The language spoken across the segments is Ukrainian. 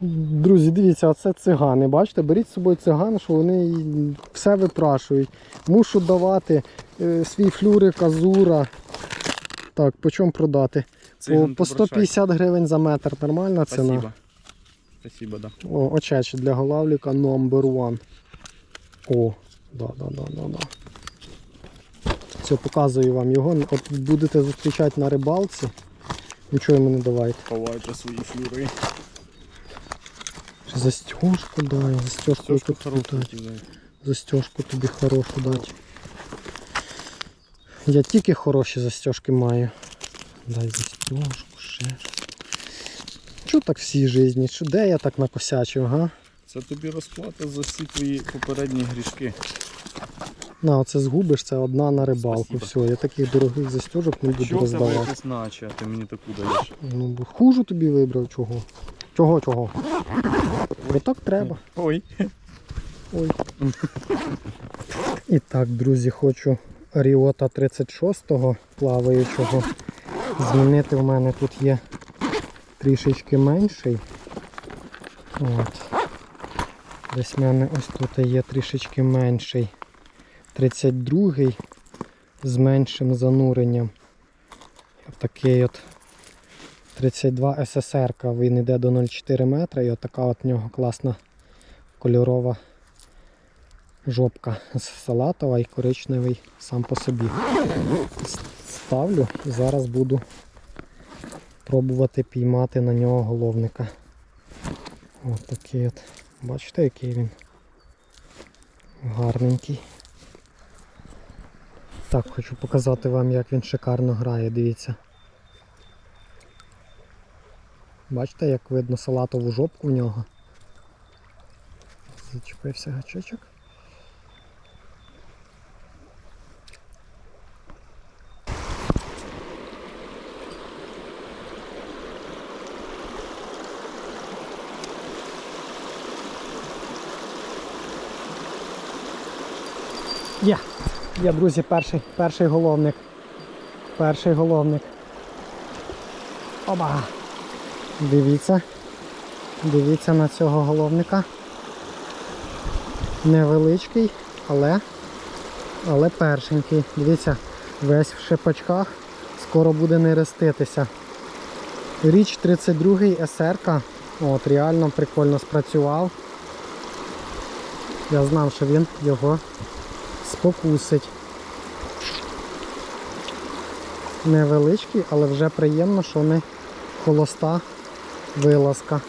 Друзі, дивіться, оце цигани. Бачите, беріть з собою циган, що вони все випрашують. Мушу давати е, свій флюрик, азура. Так, по чому продати? По, Циган по 150 гривень за метр. Нормальна ціна? Спасибо. Спасибо, да. О, очечі для голавліка number one. О, да, да, да, да, да. Все, показую вам його. От будете зустрічати на рибалці. Нічого йому не давайте. Ховайте свої флюри. Застежку дай, застежку тут хороше дать. Застежку тобі хорошу дати. Я тільки хороші застежки маю. Дай застежку, ще. Чого так всій житті? Що, де я так накосячив, га? Це тобі розплата за всі твої попередні грішки. На, оце згубиш, це одна на рибалку. Спасибо. Все, я таких дорогих застежок не буду Що в тебе роздавати. якось наче, а ти мені таку даєш? Ну, хужу тобі вибрав чого. Чого, чого? Отак треба. Ой. Ой. І так, друзі, хочу Ріота 36-го плаваючого змінити. У мене тут є трішечки менший. От. Десь в мене ось тут є трішечки менший. 32-й з меншим зануренням. Такий от 32 ССР, він йде до 0,4 метра і отака от нього класна кольорова жопка з салатова і коричневий сам по собі. Ставлю і зараз буду пробувати піймати на нього головника. Ось такий от. Бачите, який він гарненький. Так, хочу показати вам, як він шикарно грає, дивіться. Бачите, як видно салатову жопку в нього. Зачепився гачочок. Є, є, друзі, перший, перший головник. Перший головник. Оба! Дивіться. Дивіться на цього головника. Невеличкий, але, але першенький. Дивіться, весь в шипачках, скоро буде не реститися. Річ 32 СРК. От, реально прикольно спрацював. Я знав, що він його спокусить. Невеличкий, але вже приємно, що не холоста вилазка.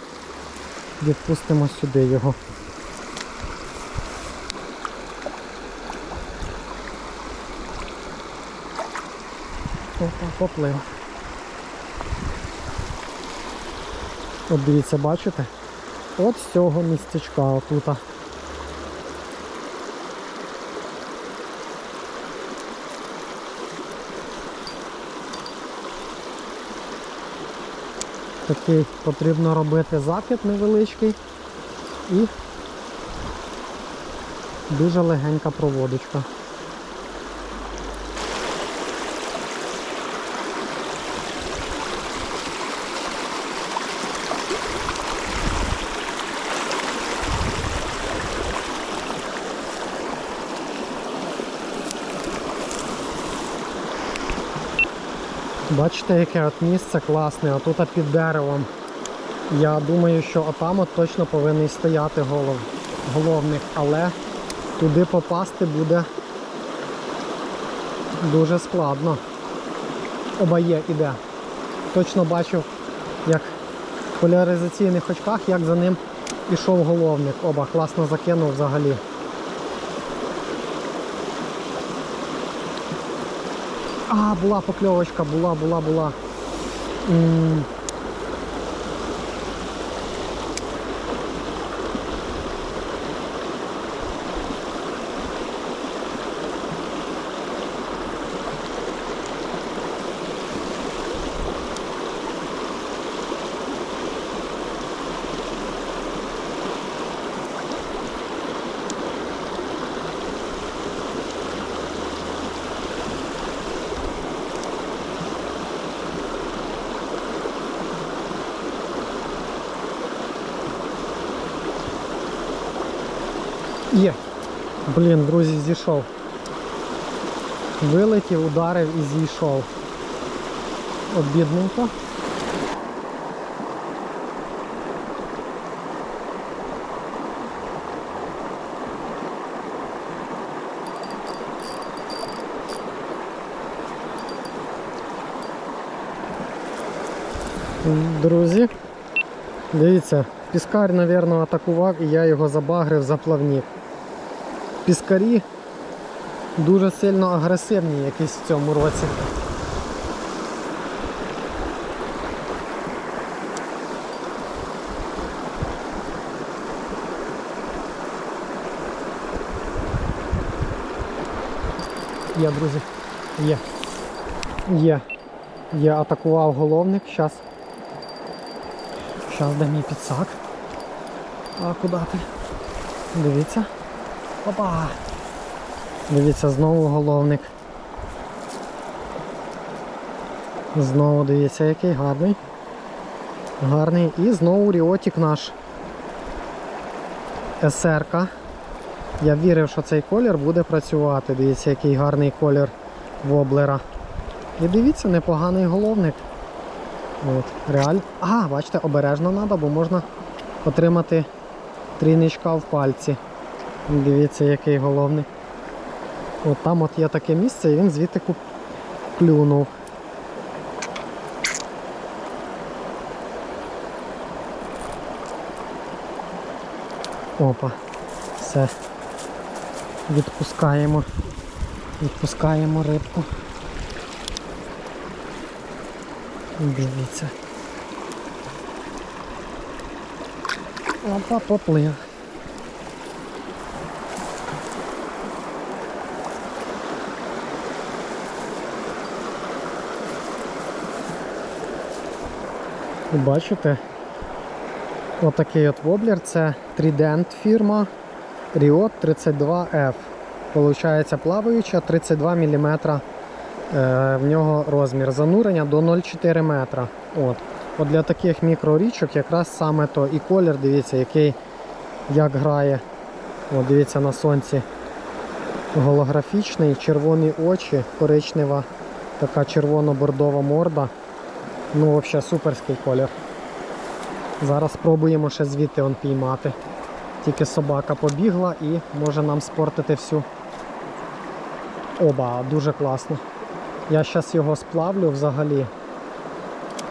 Відпустимо сюди його. Опа, поплив. От дивіться, бачите? От з цього містечка отута. Такий потрібно робити закид невеличкий і дуже легенька проводочка. Бачите, яке от місце класне, а тут під деревом. Я думаю, що отам от точно повинен стояти голов, головник, але туди попасти буде дуже складно. Оба є, іде. Точно бачив, як в поляризаційних очках, як за ним ішов головник. Оба класно закинув взагалі. А, була покльовочка, була, була, була. М, Є. Блін, друзі, зійшов. Вилетів, ударив і зійшов. Обідненько. Друзі, дивіться, піскар, мабуть, атакував і я його забагрив за плавник. Піскарі дуже сильно агресивні якісь в цьому році. Є, друзі. Є. Є. Я атакував головник. Щас. Щас де мій підсак. А куди ти? Дивіться. Опа! Дивіться, знову головник. Знову дивіться, який гарний. Гарний. І знову ріотик наш. СРК. Я вірив, що цей колір буде працювати. Дивіться, який гарний колір воблера. І дивіться, непоганий головник. От, реаль. Ага, бачите, обережно треба, бо можна отримати трійничка в пальці. Дивіться, який головний. От там от є таке місце і він звідти клюнув. Опа. Все. Відпускаємо. Відпускаємо рибку. Дивіться. Опа, поплив. Бачите? Отакий от воблер, це Trident фірма Riot 32F. Получається плаваюча 32 мм е, в нього розмір занурення до 0,4 метра. От. От для таких мікрорічок якраз саме то і колір, дивіться, який як грає. От дивіться на сонці. Голографічний, червоні очі, коричнева, така червоно-бордова морда. Ну, взагалі суперський колір. Зараз спробуємо ще звідти он піймати. Тільки собака побігла і може нам спортити всю. Оба, дуже класно. Я зараз його сплавлю взагалі.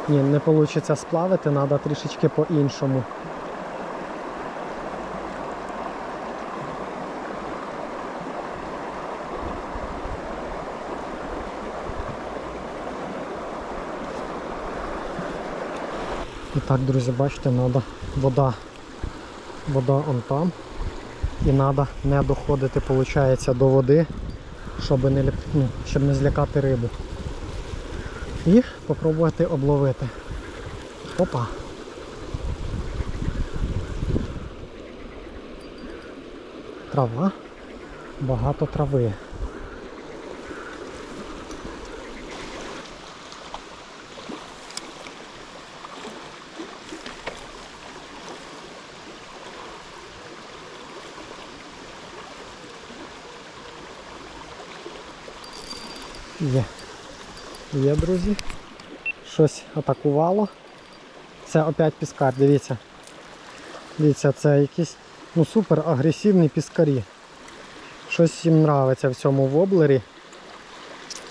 Ні, не вийде сплавити, треба трішечки по-іншому. І так, друзі, бачите, треба вода. Вода он там. І треба не доходити, виходить, до води, щоб не, ну, щоб не злякати рибу. І спробувати обловити. Опа. Трава. Багато трави. Є. Є, друзі. Щось атакувало. Це опять піскар, дивіться. Дивіться, це якісь ну, супер агресивні піскарі. Щось їм нравиться в цьому воблері.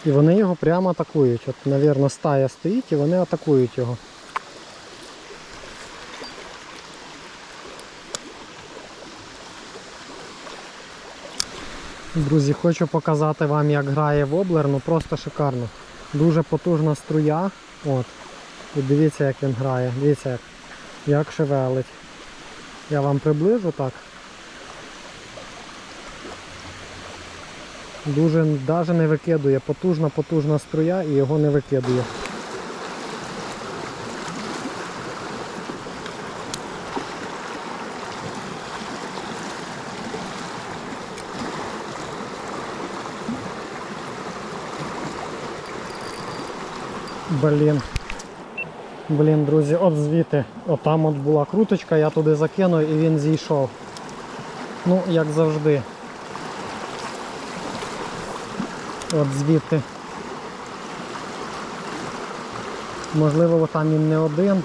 І вони його прямо атакують. От, мабуть, стая стоїть і вони атакують його. Друзі, хочу показати вам, як грає воблер, ну просто шикарно. Дуже потужна струя. От. І дивіться, як він грає. Дивіться, як, як шевелить. Я вам приближу так. Дуже навіть не викидує. Потужна, потужна струя і його не викидує. Блін. Блін, друзі, от звідти. Отам от була круточка, я туди закинув і він зійшов. Ну, як завжди. От звідти. Можливо, там він не один.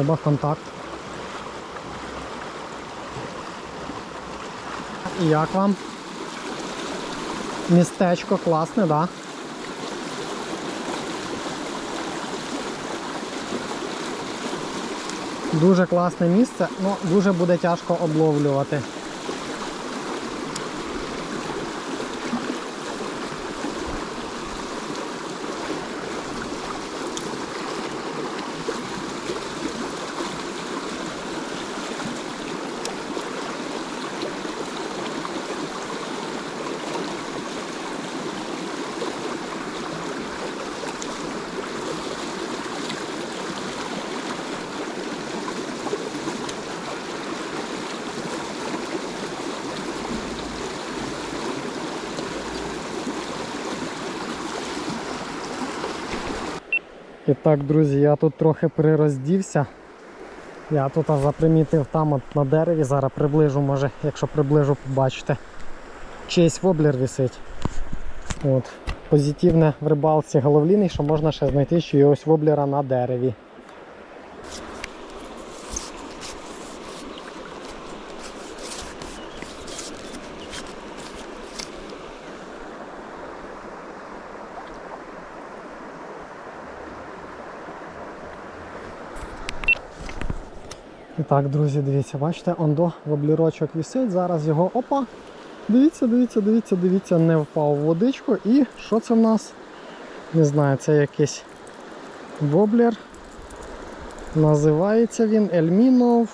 Оба контакт. І як вам? Містечко класне, так? Да? Дуже класне місце, але дуже буде тяжко обловлювати. І так, друзі, я тут трохи перероздівся. Я тут запримітив там от на дереві, зараз приближу, може, якщо приближу, побачите. Чийсь воблер висить. От. Позитивне в рибалці головліний, що можна ще знайти ще ось воблера на дереві. І так, друзі, дивіться, бачите, ондо воблірочок висить, зараз його опа. Дивіться, дивіться, дивіться, дивіться, не впав в водичку. І що це в нас? Не знаю, це якийсь воблер. Називається він Ельмінов.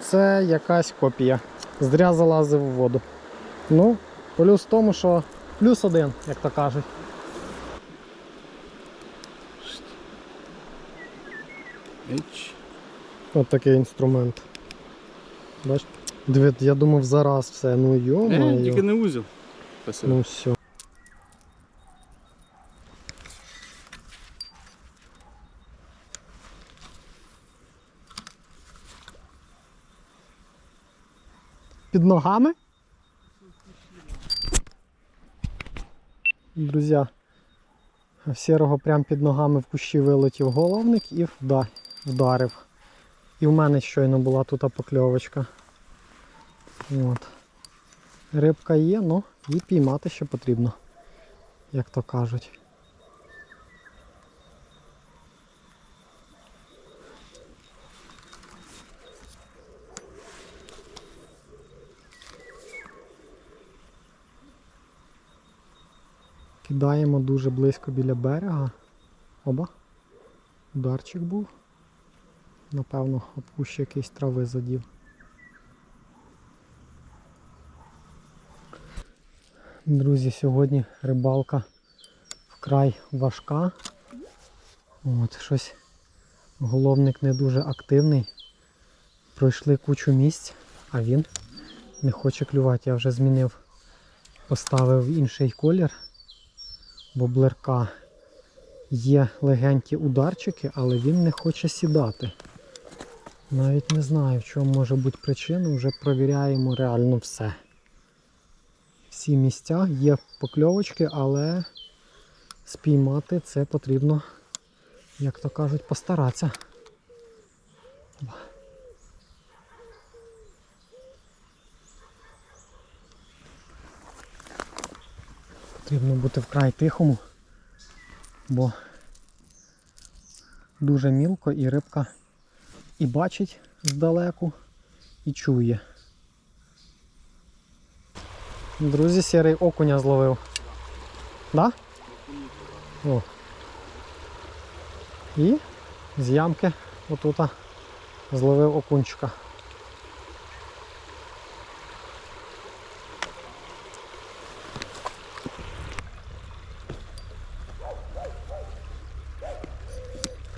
Це якась копія. Зря залазив в воду. Ну, плюс в тому, що плюс один, як то кажуть. Еч. От такий інструмент. Бачите? Диви, я думав зараз все. Ну Е, тільки не узел. Спасибо. Ну все. Під ногами? Друзі, в сірого прямо під ногами в кущі вилетів головник і вдарив. І в мене щойно була тут покльовочка. От. Рибка є, ну її піймати ще потрібно, як то кажуть. Кидаємо дуже близько біля берега. Оба. Ударчик був. Напевно, об кущ якийсь трави задів. Друзі, сьогодні рибалка вкрай важка. От, щось головник не дуже активний. Пройшли кучу місць, а він не хоче клювати. Я вже змінив, поставив інший колір воблерка. Є легенькі ударчики, але він не хоче сідати. Навіть не знаю, в чому може бути причина, вже провіряємо реально все всі місця, є покльовочки, але спіймати це потрібно, як то кажуть, постаратися. Потрібно бути вкрай тихому, бо дуже мілко і рибка і бачить здалеку, і чує. Друзі, сірий окуня зловив. Да? О. І з ямки отута зловив окунчика.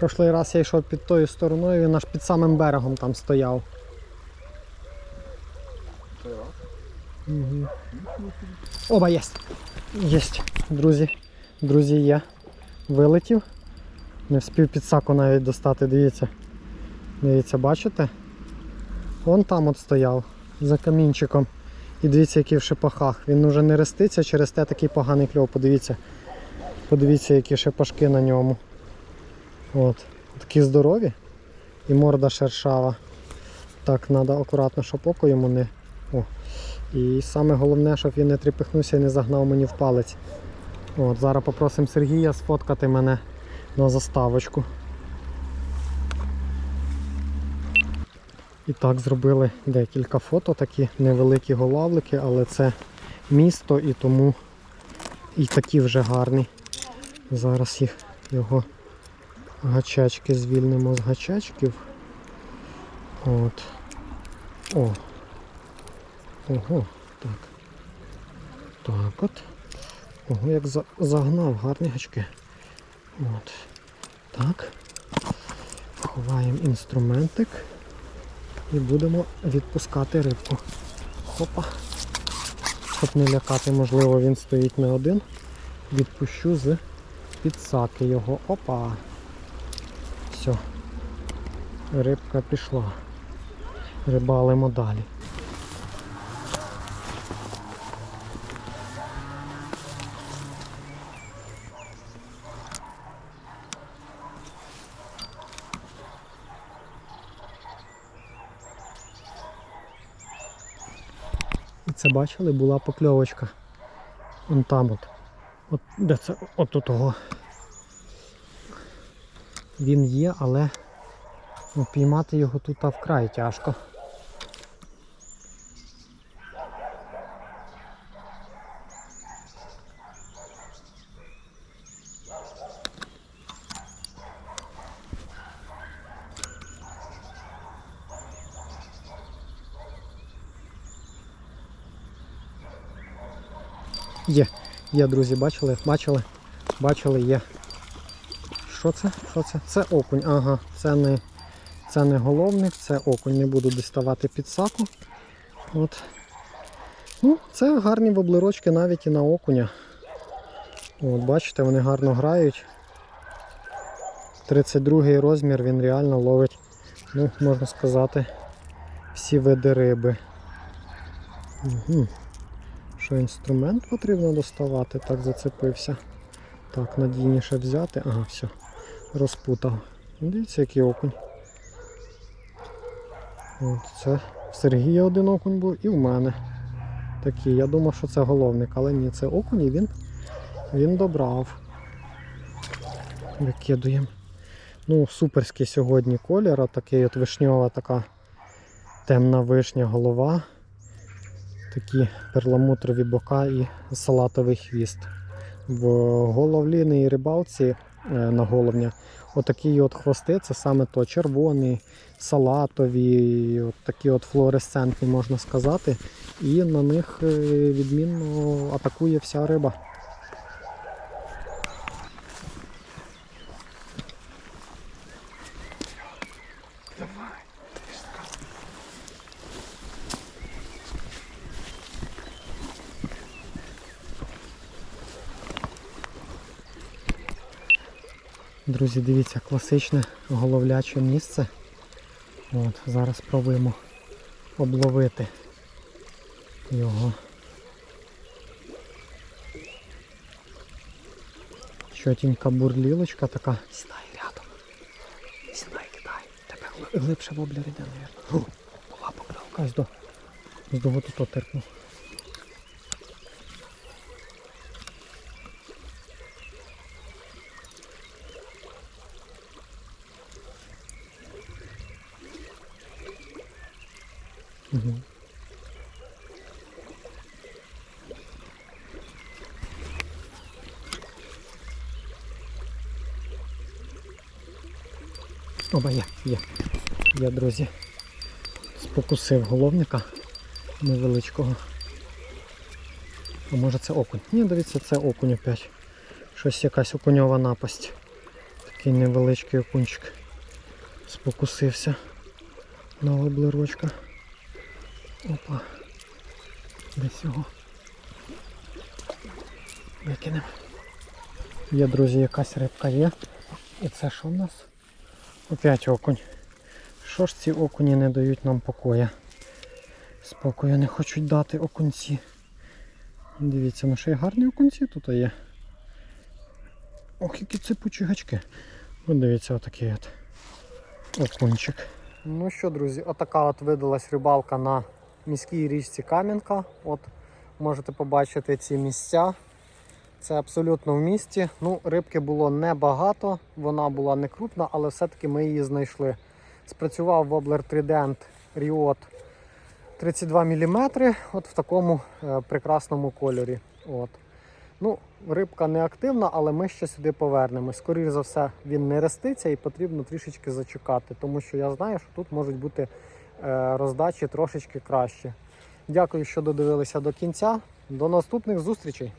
Прошлий раз я йшов під тою стороною, він аж під самим берегом там стояв. Угу. Оба єсть. Єсть. Друзі. Друзі, є. Вилетів. Не вспів під саку навіть достати, дивіться. Дивіться, бачите? Вон там от стояв, за камінчиком. І дивіться, який в шипахах. Він уже не реститься, через те такий поганий кльов. Подивіться. Подивіться, які шипашки на ньому. От. Такі здорові. І морда шершава. Так, треба акуратно, щоб око йому не. О. І саме головне, щоб він не тріпихнувся і не загнав мені в палець. От, зараз попросимо Сергія сфоткати мене на заставочку. І так, зробили декілька фото, такі невеликі голавлики, але це місто і тому і такі вже гарні. Зараз їх його гачечки звільнимо з гачечків. От. О. Ого, так. Так от. Ого, як за- загнав, гарні гачки. От. Так. Ховаємо інструментик і будемо відпускати рибку. Хопа. Щоб не лякати, можливо, він стоїть не один. Відпущу з підсаки його. Опа. Все. Рибка пішла. Рибалимо далі. І це бачили, була покльовочка. Вон там от. От де це? От того. Він є, але ну, піймати його тут вкрай тяжко. Є, є, друзі, бачили? Бачили? Бачили, є. Що це? Що це? Це окунь. Ага, це не, це не головник, це окунь. Не буду діставати під саку. От. Ну, це гарні воблерочки навіть і на окуня. От, бачите, вони гарно грають. 32 розмір, він реально ловить, ну, можна сказати, всі види риби. Угу. Що інструмент потрібно доставати, так зацепився. Так, надійніше взяти. Ага, все, розпутав. Дивіться, який окунь. От це в Сергія один окунь був і в мене. Такий. Я думав, що це головник, але ні, це окунь і він, він добрав. Викидуємо. Ну, суперський сьогодні колір, такий от вишньова така темна вишня голова такі перламутрові бока і салатовий хвіст. В головліній рибалці е, на головня отакі от хвости, це саме то червоні, салатові, от такі от флуоресцентні, можна сказати. І на них е, відмінно атакує вся риба. Друзі, дивіться, класичне головляче місце. От, зараз спробуємо обловити його. Чотенька бурлілочка така. Сідай рядом. Сідай, кидай. Тебе гли- глибше воблер іде, мабуть. Була покльовка, ось до. Ось до тут терпнув. Угу. Оба є. Є, друзі. Спокусив головника невеличкого. А може це окунь? Ні, дивіться, це окунь опять. Щось якась окуньова напасть. Такий невеличкий окунчик. Спокусився на облирочка. Опа. Десь його викинемо. Є, друзі, якась рибка є. І це що в нас? Опять окунь. Що ж ці окуні не дають нам покоя? Спокою не хочуть дати окунці. Дивіться, ну ще й гарні окунці тут є. Ох, які ципучі гачки. От дивіться, отакий от окунчик. Ну що, друзі, отака от видалась рибалка на міській річці Кам'янка. От можете побачити ці місця. Це абсолютно в місті. Ну, рибки було небагато, вона була не крупна, але все-таки ми її знайшли. Спрацював воблер Trident Riot 32 мм, от в такому е, прекрасному кольорі. От. Ну, рибка не активна, але ми ще сюди повернемось. Скоріше за все, він не реститься і потрібно трішечки зачекати, тому що я знаю, що тут можуть бути е, роздачі трошечки краще. Дякую, що додивилися до кінця. До наступних зустрічей!